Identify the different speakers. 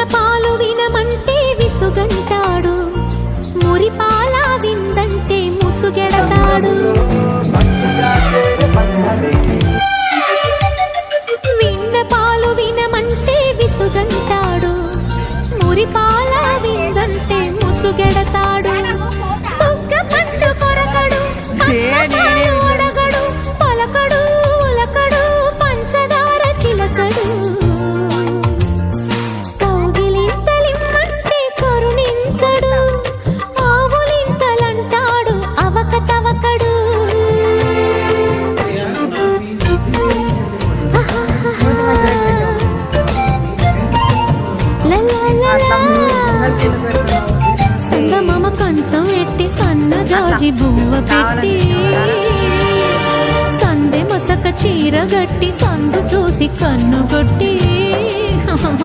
Speaker 1: విన్నపాలు వినమంటే విసుగంటాడు. మురిపాల విందంటే ముసుగెడతాడు. విన్నపాలు వినమంటే విసుగంటాడు. మురిపాల విందంటే ముసుగెడతాడు. బుగ్గ పండు కొరకడు సంగమమ కంచం ఎట్టి సన్న జాజి బువ్వ పెట్టి. సందె మసక చీర గట్టి సందు చూసి కన్ను కొట్టి.